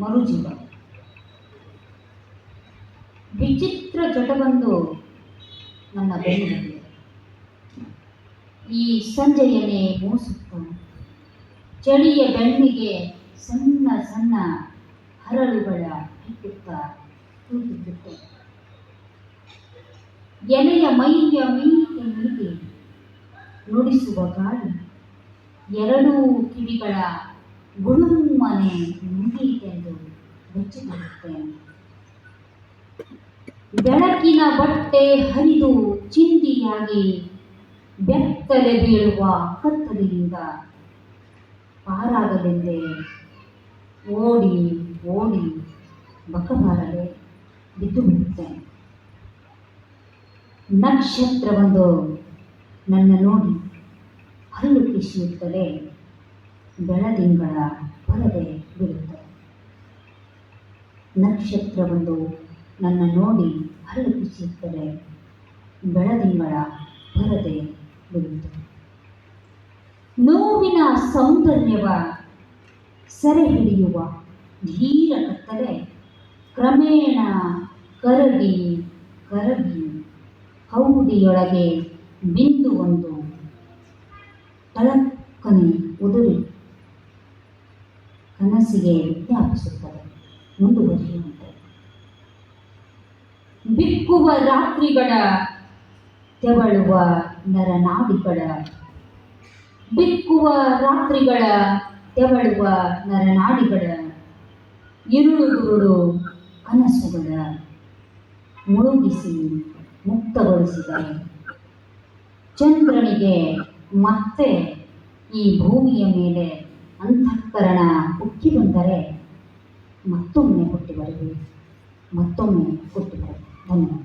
ಮರುಜೀವ. ವಿಚಿತ್ರ ಜಟವೊಂದು ನನ್ನ ಬೆನ್ನಿನಲ್ಲಿ ಈ ಸಂಜೆಯನ್ನೇ ಮೂಸುತ್ತ ಚಳಿಯ ಬೆನ್ನಿಗೆ ಸಣ್ಣ ಸಣ್ಣ ಹರಳುಗಳ ಹಿಟ್ಟುತ್ತಾ ಕೂತುಬಿಟ್ಟು ಎಲೆಯ ಮೈಯ ಮೀಟಿ ಮೀಗೆ ನುಡಿಸುವ ಗಾಳಿ, ಎರಡೂ ಕಿವಿಗಳ ಗುಳುಮ್ಮನೆ ಎಂದು ಬೆಚ್ಚಿಕೊಳ್ಳುತ್ತೇನೆ ಬೆಳಕಿನ ಬಟ್ಟೆ ಹರಿದು ಚಿಂದಿಯಾಗಿ ಬೆತ್ತಲೆ ಬೀಳುವ ಕತ್ತಲೆಯಿಂದ ಪಾರಾಗಲೆಂದೇ ಓಡಿ ಓಡಿ ಬಕಬಾರದೆ ಬಿದ್ದು ಬಿಡುತ್ತೇನೆ ನಕ್ಷತ್ರವೊಂದು ನನ್ನ ನೋಡಿ ಹಲ್ಲು ಕಿಸಿಯುತ್ತಲೇ ಬೆಳದಿಂಗಳ ಪರದೆ ಬೀಳುತ್ತದೆ ನಕ್ಷತ್ರವೊಂದು ನನ್ನ ನೋಡಿ ಹಲ್ಲು ಕುಸಿಯುತ್ತದೆ ಬೆಳದಿಂಗಳ ಪರದೆ ಬೀಳುತ್ತದೆ ನೋವಿನ ಸೌಂದರ್ಯವ ಸೆರೆ ಹಿಡಿಯುವ ಧೀರ ಕತ್ತಲೆ ಕ್ರಮೇಣ ಕರಗಿ ಕರಗಿ ಹೌದಿಯೊಳಗೆ ಬಿಂದು ಒಂದು ತಳಕ್ಕನೆ ಉದುರಿ ಕನಸಿಗೆ ವ್ಯಾಪಿಸುತ್ತದೆ. ಮುಂದುವರಿಯುವಂತೆ ಬಿಕ್ಕುವ ರಾತ್ರಿಗಳ ತೆವಳುವ ನರನಾಡಿಗಳ, ಬಿಕ್ಕುವ ರಾತ್ರಿಗಳ ತೆವಳುವ ನರನಾಡಿಗಳ ಇರುಳುಗುರುಳು ಕನಸುಗಳ ಮುಳುಗಿಸಿ ಮುಕ್ತಗೊಳಿಸಿದ. ಚಂದ್ರನಿಗೆ ಮತ್ತೆ ಈ ಭೂಮಿಯ ಮೇಲೆ ಅಂತಃಕರಣ ಉಕ್ಕಿ ಬಂದರೆ ಮತ್ತೊಮ್ಮೆ ಹುಟ್ಟಿ ಬರಬೇಕು ಮತ್ತೊಮ್ಮೆ ಹುಟ್ಟಿ ಬರಬೇಕು ಧನ್ಯವಾದ